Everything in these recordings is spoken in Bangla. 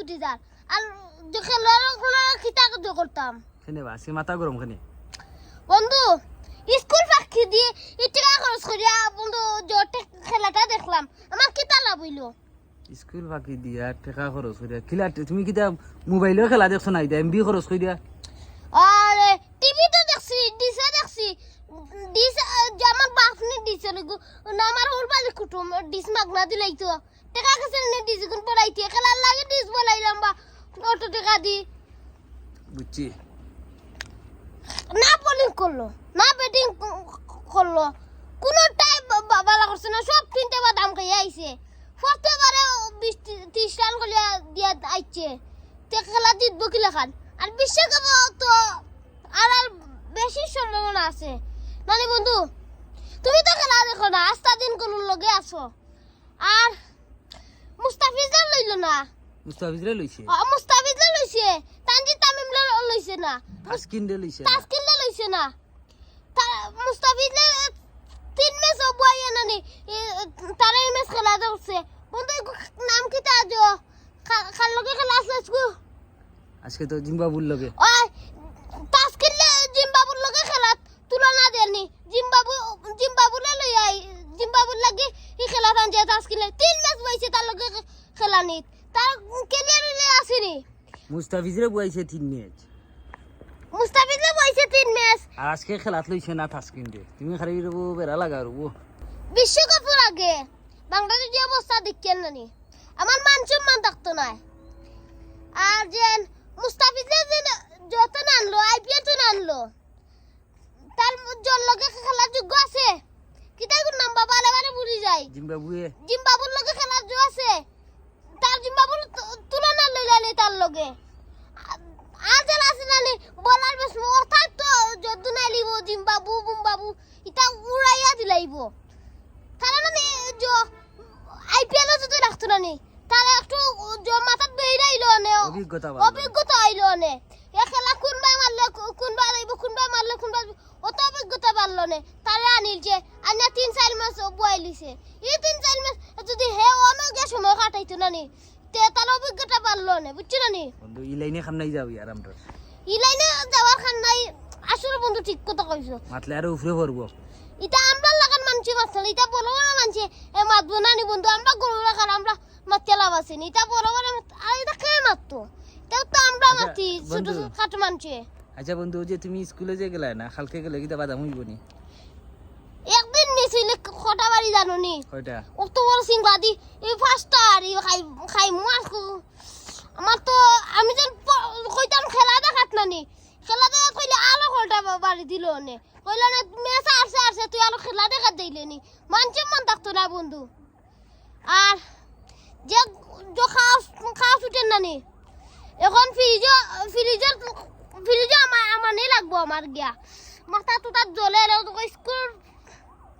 ছুটি যার আর যে খেলার খিতা করতাম খেনে বা আজকে মাথা গরম খানে। বন্ধু স্কুল পাখি দিয়ে এই টাকা খরচ করিয়া বন্ধু জোটে খেলাটা দেখলাম। আমার কিতা লাভ হইল স্কুল ফাঁকি দিয়া টাকা খরচ করে খিলা তুমি কিতা মোবাইলেও খেলা দেখছ না এটা এমবি খরচ করে দিয়া। আর টিভি তো দেখছি ডিসে দেখছি। ডিস আমার বাপ নি ডিসে না আমার ওর বাড়ি কুটুম ডিস মাগনা দিলাই তো টাকা কাছে নে ডিস গুন পড়াইতে। খেলার লাগে ডিস বলাইলাম বা অত টাকা দি। বুঝছি। না বোলিং করল না ব্যাটিং করল। কোনো টাইম বালা করছে না সব তিনটে বা দাম খাইয়ে আইছে। প্রত্যেকবারে বিশ ত্রিশ রান করিয়া দিয়া আইছে। তে খেলা জিতবো কি লেখান? আর বিশ্বকাপ তো আর আর বেশি সম্ভাবনা আছে। নানি বন্ধু তুমি তো খেলা দেখো না আস্তা দিন কোন লগে আছো। আর মুস্তাফিজের লইলো না। মুস্তাফিজরে লইছে? অ, মুস্তাফিজের লইছে। তানজিদ তামিম লইছে না। তাসকিন দে লইছে তাসকিনলে লইছে না। তা- মুস্তাফিজে তিন ম্যাচ অবুয়াই নানি তারা এই ম্যাচ খেলা করছে বন্ধু নাম কি তা আজ? খাল লগে খেলা আছে আজকু আজকে তো জিম্বাবুর লগে। ওই তাসকিনলে জিম্বাবুর লগে খেলা তুলনা দেনি জিম্বাবু জিম্বাবুলে লই আই জিম্বাবুর লাগি ই খেলা যে তাসকিনলে তিন ম্যাচ বইছে তার লগে খেলা নিত তার ক্যারিয়ারে আসেনি মুস্তাফিজরে বুয়াইছে তিন ম্যাচ। মুস্তাফিজে বইছে তিন ম্যাচ। আর আজকে খেলাত লইছে না তাসকিন দে তুমি খালি রবো বেড়া লাগা রবো। বিশ্বকাপের আগে বাংলাদেশের যে অবস্থা দেখছেন নানি আমার মান সম্মান থাকতো না আর যে মুস্তাফিজে যে যত আনলো আইপিএল তো আনলো তার জল লগে খেলার যোগ্য আছে কিতাই কোন নাম বাবা বারে বুড়ি যায় জিম্বাবুয়ে। জিম্বাবুর লগে খেলার যোগ্য আছে। তার জিম্বাবুর তু- তুলনা লইলানি তার লগে। আজ আর আছে নানি বলার বেশ অর্থাৎ তো যদ্দু নাই লিব জিম্বাবু বুম্বাবু ইটা উড়াইয়া দিলাইব তারা মানে আইপিএল যদি রাখতো না নি তারা একটু জ- মাথাত বেরিয়ে আইলো নে অভিজ্ঞতা আইলো নে এ খেলা কোনবাই মারলে কোনবা আইব কোনবা মারলে কোনবা অত অভিজ্ঞতা পারল নে আনিল যে আনিয়া তিন চার মাস বয়াইলিছে এই তিন চার মাস যদি হে অনগে সময় কাটাইতো না নি? তে তার অভিজ্ঞতা পারল নে বুঝছ না নি? বন্ধু ই লাইনে নাই যাবি আর আমরা ইলাইনে যাওয়ার খান নাই আসলে বন্ধু ঠিক কথা কইছো মাতলে আরও উফরে পড়ব এটা আমরা লাগান মানছি মারছেন এটা বড় বড় মানছে এ মাতবো না নি বন্ধু আমরা গরু রাখার আমরা মারতে লাভ আছে নি? এটা বড় মাত- আর এটা কে মারতো এটাও তো আমরা আচ্ছা, মারছি ছোট ছোট খাটো মানছে। আচ্ছা বন্ধু যে তুমি স্কুলে যে গেলা না কালকে গেলে কিতা বাদাম হইব নি? জানো নি অত বড় সিংবা দি এই ফার্স্টটা আর খাই খাই মার আমার তো আমি যেন কইতাম খেলা দেখাত না নি খেলা দেখা কইলে আলো কলটা বাড়ি দিল নে কইলে না মেস আসছে আসছে তুই আলো খেলা দেখা দিলে নি। মানছে মান থাকতো না বন্ধু। আর যে খাওয়া খাওয়া ছুটেন না নি এখন ফ্রিজ ফ্রিজের ফ্রিজে আমার আমার নেই লাগবো আমার গিয়া। মাথা টুটা জ্বলে স্কুল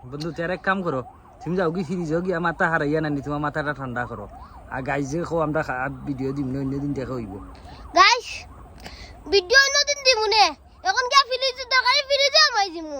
বন্ধু তার এক কাম করো তুমি যাও কি ফিরিজ গিয়া মাথা হারাইয়া নানি তোমার মাথাটা ঠান্ডা করো আর গাই যে খাও আমরা ভিডিও দিম না অন্য দিন দেখা হইব। গাইস ভিডিও অন্যদিন দিমু নে? এখন গিয়া ফ্রিজ দরকারি ফ্রিজে আমাই দিমু।